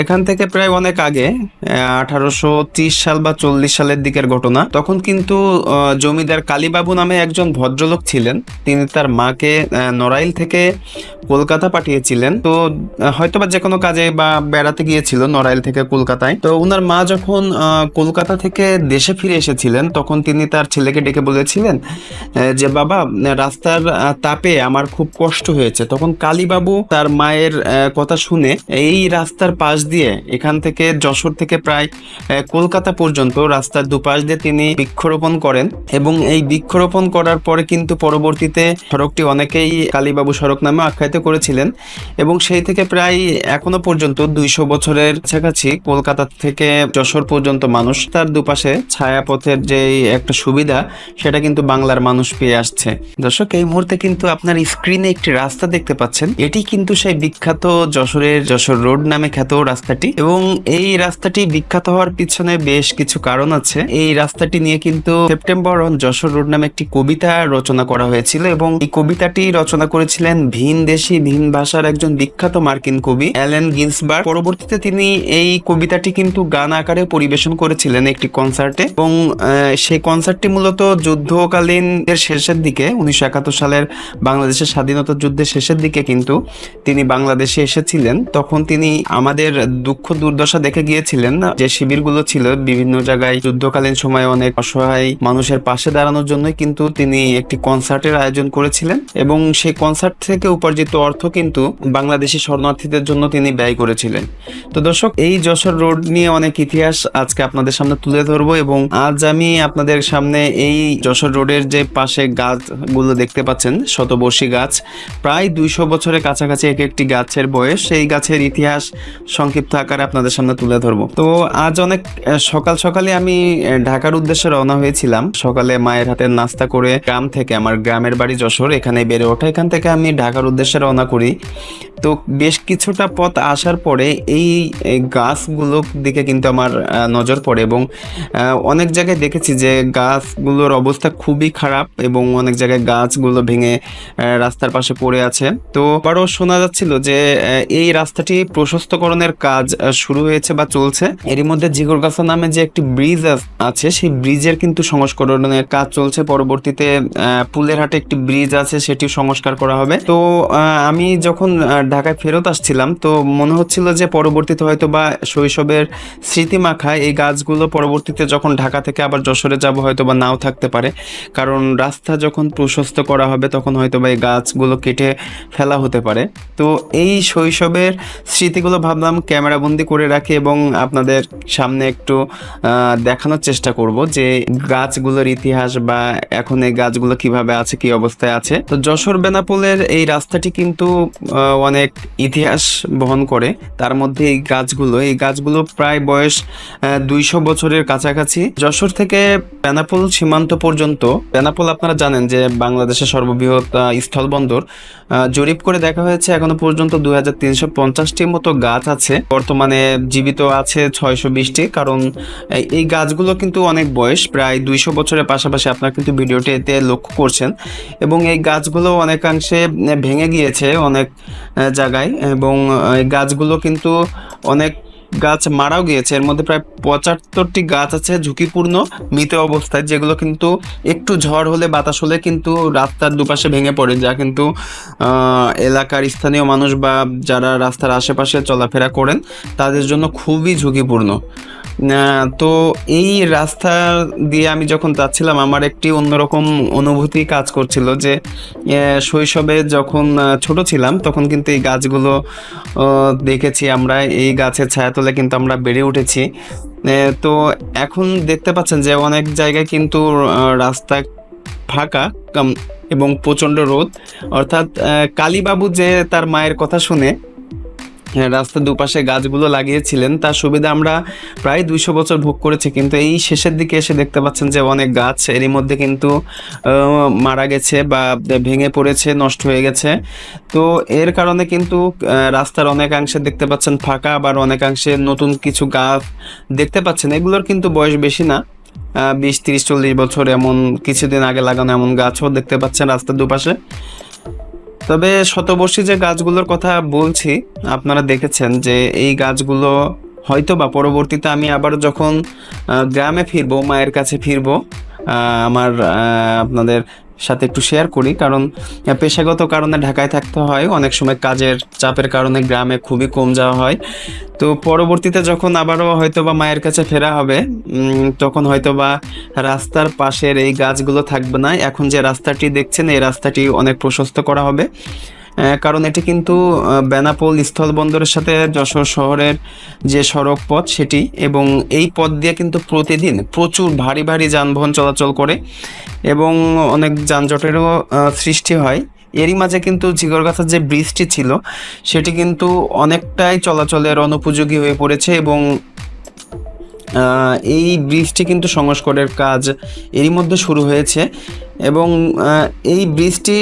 এখান থেকে প্রায় অনেক আগে আঠারোশো ত্রিশ সাল বা চল্লিশ সালের দিকের ঘটনা তখন কিন্তু জমিদার কালীবাবু নামে একজন ভদ্রলোক ছিলেন। তিনি তার মাকে নড়াইল থেকে কলকাতা পাঠিয়েছিলেন। তো আহ, হয়তোবা যে কোনো কাজে বা বেড়াতে গিয়েছিল নড়াইল থেকে কলকাতায়। তো ওনার মা যখন কলকাতা থেকে দেশে ফিরে এসেছিলেন তখন তিনি তার ছেলেকে ডেকে বলেছিলেন যে বাবা রাস্তার তাপে আমার খুব কষ্ট হয়েছে। তখন কালীবাবু তার মায়ের কথা শুনে এই রাস্তার পাশ দিয়ে এখান থেকে যশোর থেকে প্রায় কলকাতা পর্যন্ত রাস্তার দুপাশ দিয়ে তিনি বৃক্ষরোপণ করেন এবং এই বৃক্ষরোপণ করার পরে কিন্তু পরবর্তীতে সড়কটি অনেকেই কালীবাবু সড়ক নামে আখ্যায়িত করেছিলেন এবং সেই থেকে প্রায় এখনও পর্যন্ত দুইশো বছরের কাছাকাছি কলকাতা থেকে যশোর পর্যন্ত মানুষ তার দুপাশে ছায়াপথের যে একটা সুবিধা, সেটা কিন্তু বাংলার মানুষ পেয়ে আসছে। দর্শক, এই মুহূর্তে কিন্তু আপনার স্ক্রিনে একটি রাস্তা দেখতে পাচ্ছেন। এটি কিন্তু সেই বিখ্যাত যশোরের যশোর রোড নামে খ্যাত রাস্তাটি এবং এই রাস্তাটি বিখ্যাত হওয়ার পিছনে বেশ কিছু কারণ আছে। এই রাস্তাটি নিয়ে কিন্তু সেপ্টেম্বর অন যশোর রোড নামে একটি কবিতা রচনা করা হয়েছিল এবং এই কবিতাটি রচনা করেছিলেন ভিন দেশি, ভিন ভাষার একজন বিখ্যাত মার্কিন কবি অ্যালেন গিন্সবার্গ। পরবর্তীতে তিনি এই কবিতাটি কিন্তু গান আকারে পরিবেশন করেছিলেন একটি কনসার্টে এবং সেই কনসার্টটি মূলত যুদ্ধকালীন এর শেষের দিকে, উনিশশো একাত্তর সালের বাংলাদেশের স্বাধীনতা যুদ্ধের শেষের দিকে কিন্তু তিনি বাংলাদেশে এসেছিলেন। তখন তিনি আমাদের দুঃখ দুর্দশা দেখে গিয়েছিলেন যে শিবিরগুলো ছিল বিভিন্ন জায়গায় যুদ্ধকালীন সময়ে অনেক অসহায় মানুষের পাশে দাঁড়ানোর জন্যই কিন্তু তিনি একটি কনসার্টের আয়োজন করেছিলেন এবং সেই কনসার্ট থেকে উপার্জিত অর্থ কিন্তু বাংলাদেশি শরণার্থীদের জন্য তিনি ব্যয় করেছিলেন। তো দর্শক, এই যশোর রোড নিয়ে অনেক ইতিহাস আজকে আপনাদের সামনে তুলে ধরবো এবং আজ আমি আপনাদের সামনে এই যশোর রোডের যে পাশে গাছগুলো দেখতে পাচ্ছেন, শতবর্ষী গাছ, প্রায় দুইশো বছরের কাছাকাছি এক একটি গাছের বয়স। সেই গাছের ইতিহাস সংক্ষিপ্ত আকারে আপনাদের সামনে তুলে ধরবো। তো আজ অনেক সকাল সকালে আমি ঢাকার উদ্দেশ্যে রওনা হয়েছিলাম। সকালে মায়ের হাতে নাস্তা করে গ্রাম থেকে, আমার গ্রামের বাড়ি যশোর এখানে বেড়ে ওঠা। এখান থেকে আমি ঢাকার উদ্দেশ্যে রওনা করি। তো বেশ কিছুটা পথ আসার পরে এই গাছগুলোর দিকে কিন্তু আমার নজর পড়ে এবং অনেক জায়গায় দেখেছি যে গাছগুলোর অবস্থা খুবই খারাপ এবং অনেক জায়গায় গাছগুলো ভেঙে রাস্তার পাশে পড়ে আছে। তো আবারও শোনা যাচ্ছিল যে এই রাস্তাটি প্রশস্তকরণের কাজ শুরু হয়েছে বা চলছে। এরই মধ্যে জিগরগাছা নামে যে একটি ব্রিজ আছে সেই ব্রিজের কিন্তু সংস্করণের কাজ চলছে। পরবর্তীতে পুলের হাটে একটি ব্রিজ আছে সেটি সংস্কার করা হবে। তো আমি যখন ঢাকায় ফেরত আসছিলাম তো মনে হচ্ছিল যে পরবর্তীতে হয়তো বা শৈশবের স্মৃতি মাখায় এই গাছগুলো পরবর্তীতে যখন ঢাকা থেকে আবার যশোরে যাব হয়তো বা নাও থাকতে পারে। কারণ রাস্তা যখন প্রশস্ত করা হবে তখন হয়তো বা এই গাছগুলো কেটে ফেলা হতে পারে। তো এই শৈশবের স্মৃতিগুলো ভাবলাম ক্যামেরাবন্দি করে রাখি এবং আপনাদের সামনে একটু দেখানোর চেষ্টা করব যে গাছগুলোর ইতিহাস বা এখন এই গাছগুলো কীভাবে আছে কি অবস্থায় আছে। তো যশোর বেনাপোলের এই রাস্তাটি কিন্তু আহ, অনেক ইতিহাস বহন করে, তার মধ্যে এই গাছগুলো এই গাছগুলো প্রায় বয়স দুইশো বছরের কাছাকাছি। যশোর থেকে বেনাপোল সীমান্ত পর্যন্ত, বেনাপোল আপনারা জানেন যে বাংলাদেশের সর্ববৃহৎ স্থলবন্দর জরিপ করে দেখা হয়েছে এখনও পর্যন্ত দুই হাজার তিনশো পঞ্চাশটির মতো গাছ আছে। বর্তমানে জীবিত আছে ছয়শো বিশটি, কারণ এই- গাছগুলো কিন্তু অনেক বয়স, প্রায় দুইশো বছরের পাশাপাশি আপনারা কিন্তু ভিডিওটি এতে লক্ষ্য করছেন। এবং এই গাছগুলো অনেকাংশে ভেঙে গিয়েছে, অনেক জায়গায় এবং গাছগুলো কিন্তু অনেক গাছ মারাও গিয়েছে। এর মধ্যে প্রায় পঁচাত্তরটি গাছ আছে ঝুঁকিপূর্ণ, মৃত অবস্থায়, যেগুলো কিন্তু একটু ঝড় হলে, বাতাস হলে কিন্তু রাস্তার দুপাশে ভেঙে পড়ে, যা কিন্তু এলাকার স্থানীয় মানুষ বা যারা রাস্তার আশেপাশে চলাফেরা করেন, তাদের জন্য খুবই ঝুঁকিপূর্ণ। তো এই রাস্তা দিয়ে আমি যখন যাচ্ছিলাম, আমার একটি অন্যরকম অনুভূতি কাজ করছিল যে শৈশবে যখন ছোট ছিলাম, তখন কিন্তু এই গাছগুলো দেখেছি আমরা। এই গাছের ছায়া ছায়াতলে কিন্তু আমরা বেড়ে উঠেছি। তো এখন দেখতে পাচ্ছেন যে, অনেক জায়গায় কিন্তু রাস্তা ফাঁকা এবং প্রচণ্ড রোদ। অর্থাৎ কালীবাবু যে তার মায়ের কথা শুনে রাস্তার দুপাশে গাছগুলো লাগিয়েছিলেন। তার সুবিধা আমরা প্রায় দুইশো বছর ভোগ করেছি, কিন্তু এই শেষের দিকে এসে দেখতে পাচ্ছেন যে অনেক গাছ এরই মধ্যে কিন্তু মারা গেছে বা ভেঙে পড়েছে, নষ্ট হয়ে গেছে। তো এর কারণে কিন্তু রাস্তার অনেকাংশে দেখতে পাচ্ছেন ফাঁকা, আবার অনেকাংশে নতুন কিছু গাছ দেখতে পাচ্ছেন। এগুলোর কিন্তু বয়স বেশি না বিশ, তিরিশ, চল্লিশ বছর এমন কিছুদিন আগে লাগানো এমন গাছও দেখতে পাচ্ছেন রাস্তার দুপাশে। তবে শতবর্ষী যে গাছগুলোর কথা বলছি, আপনারা দেখেছেন যে এই গাছগুলো হয়তো বা পরবর্তীতে আমি আবার যখন গ্রামে ফিরবো, মায়ের কাছে ফিরবো আমার আপনাদের সাথে একটু শেয়ার করি। কারণ পেশাগত কারণে ঢাকায় থাকতে হয়, অনেক সময় কাজের চাপের কারণে গ্রামে খুবই কম যাওয়া হয়। তো পরবর্তীতে যখন আবারও হয়তো বা মায়ের কাছে ফেরা হবে তখন হয়তো বা রাস্তার পাশের এই গাছগুলো থাকবে না। এখন যে রাস্তাটি দেখছেন, এই রাস্তাটি অনেক প্রশস্ত করা হবে। কারণ এটি কিন্তু বেনাপোল স্থলবন্দরের সাথে যশোর শহরের যে সড়ক পথ সেটি এবং এই পথ দিয়ে কিন্তু প্রতিদিন প্রচুর ভারী ভারী যানবাহন চলাচল করে এবং অনেক যানজটেরও সৃষ্টি হয়। এরই মাঝে কিন্তু ঝিগরগাছার যে ব্রিজটি ছিল, সেটি কিন্তু অনেকটাই চলাচলের অনুপযোগী হয়ে পড়েছে এবং এই ব্রিজটি কিন্তু সংস্কারের কাজ এরই মধ্যে শুরু হয়েছে এবং এই ব্রিজটি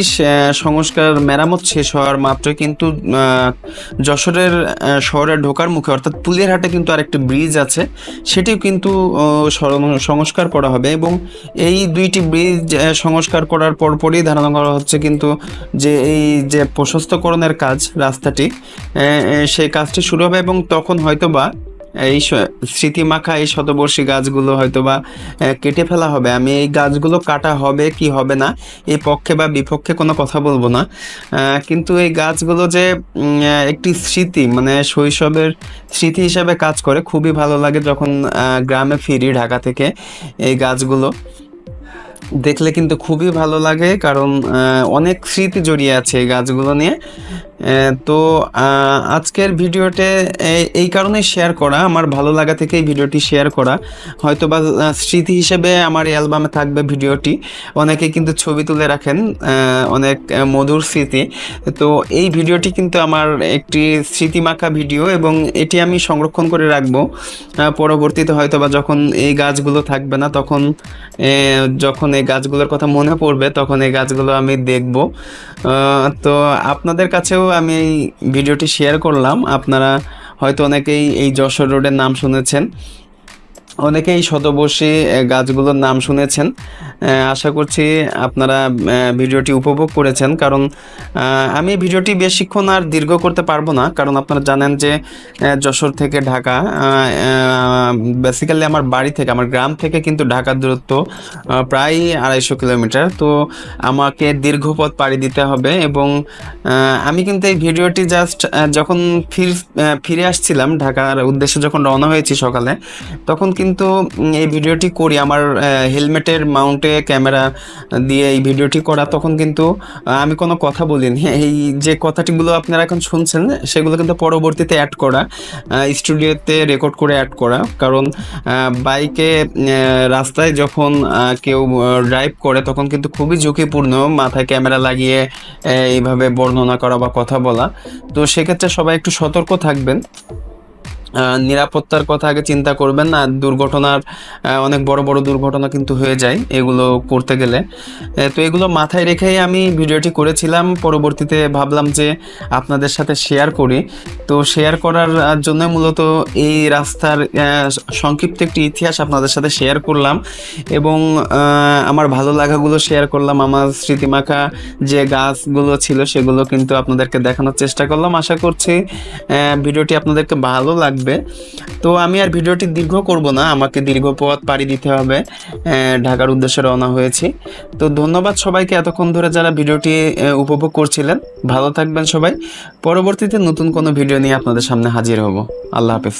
সংস্কার মেরামত শেষ হওয়ার মাত্র কিন্তু যশোরের শহরে ঢোকার মুখে, অর্থাৎ পুলিয়ারহাটে কিন্তু আরেকটি ব্রিজ আছে, সেটিও কিন্তু সংস্কার করা হবে এবং এই দুইটি ব্রিজ সংস্কার করার পরপরই ধারণা করা হচ্ছে কিন্তু যে এই যে প্রশস্তকরণের কাজ, রাস্তাটি সেই কাজটি শুরু হবে এবং তখন হয়তো বা এই স- স্মৃতিমাখা এই শতবর্ষী গাছগুলো হয়তো বা কেটে ফেলা হবে। আমি এই গাছগুলো কাটা হবে কি হবে না, এই পক্ষে বা বিপক্ষে কোনো কথা বলব না। কিন্তু এই গাছগুলো যে একটি স্মৃতি মানে শৈশবের স্মৃতি হিসাবে কাজ করে, খুবই ভালো লাগে যখন গ্রামে ফিরি ঢাকা থেকে এই গাছগুলো। দেখলে কিন্তু খুবই ভালো লাগে, কারণ অনেক স্মৃতি জড়িয়ে আছে এই গাছগুলো নিয়ে। তো আজকের ভিডিওতে এই- কারণে শেয়ার করা, আমার ভালো লাগা থেকে এই ভিডিওটি শেয়ার করা। হয়তো বা স্মৃতি হিসেবে আমার অ্যালবামে থাকবে ভিডিওটি। অনেকে কিন্তু ছবি তুলে রাখেন অনেক মধুর স্মৃতি। তো, এই ভিডিওটি কিন্তু আমার একটি স্মৃতিমাখা ভিডিও এবং এটি আমি সংরক্ষণ করে রাখব। পরবর্তীতে হয়তো বা যখন এই গাছগুলো থাকবে না, তখন যখন এই গাছগুলোর কথা মনে পড়বে, তখন এই গাছগুলো আমি দেখব। তো, আপনাদের কাছেও আমি এই ভিডিওটি শেয়ার করলাম। আপনারা হয়তো অনেকেই এই যশোর রোডের নাম শুনেছেন। অনেকেই শতবর্ষী গাছগুলোর নাম শুনেছেন। আশা করছি আপনারা ভিডিওটি উপভোগ করেছেন। কারণ আমি ভিডিওটি বেশিক্ষণ আর দীর্ঘ করতে পারব না। কারণ আপনারা জানেন যে যশোর থেকে ঢাকা বেসিক্যালি আমার বাড়ি থেকে, আমার গ্রাম থেকে কিন্তু ঢাকার দূরত্ব প্রায় আড়াইশো কিলোমিটার। তো আমাকে দীর্ঘ পথ পাড়ি দিতে হবে এবং আমি কিন্তু এই ভিডিওটি জাস্ট যখন ফির ফিরে আসছিলাম ঢাকার উদ্দেশ্যে যখন রওনা হয়েছি সকালে, তখন কিন্তু উম, এই ভিডিওটি করি। আমার হেলমেটের মাউন্টে ক্যামেরা দিয়ে এই ভিডিওটি করা তখন কিন্তু আমি কোনো কথা বলিনি। এই যে কথাটিগুলো আপনারা এখন শুনছেন সেগুলো কিন্তু পরবর্তীতে অ্যাড করা স্টুডিওতে রেকর্ড করে অ্যাড করা। কারণ বাইকে রাস্তায় যখন কেউ ড্রাইভ করে তখন কিন্তু খুবই ঝুঁকিপূর্ণ মাথায় ক্যামেরা লাগিয়ে এইভাবে বর্ণনা করা বা কথা বলা। তো সেক্ষেত্রে সবাই একটু সতর্ক থাকবেন। নিরাপত্তার কথা আগে চিন্তা করবেন না। দুর্ঘটনার অনেক বড় বড় দুর্ঘটনা কিন্তু হয়ে যায় এগুলো করতে গেলে। তো এগুলো মাথায় রেখেই আমি ভিডিওটি করেছিলাম। পরবর্তীতে ভাবলাম যে আপনাদের সাথে শেয়ার করি। তো শেয়ার করার জন্য মূলত এই রাস্তার সংক্ষিপ্ত একটি ইতিহাস আপনাদের সাথে শেয়ার করলাম এবং আমার ভালো লাগাগুলো শেয়ার করলাম। আমার স্মৃতিমাখা যে গাছগুলো ছিল সেগুলো কিন্তু আপনাদেরকে দেখানোর চেষ্টা করলাম। আশা করছি ভিডিওটি আপনাদেরকে ভালো লাগবে। তো আমি আর ভিডিওটি দীর্ঘ করব না, আমাকে দীর্ঘ পথ পাড়ি দিতে হবে ঢাকার উদ্দেশ্যে রওনা হয়েছি। তো ধন্যবাদ সবাইকে এতক্ষণ ধরে যারা ভিডিওটি উপভোগ করছিলেন। ভালো থাকবেন সবাই। পরবর্তীতে নতুন কোনো ভিডিও নিয়ে আপনাদের সামনে হাজির হব। আল্লাহ হাফেজ।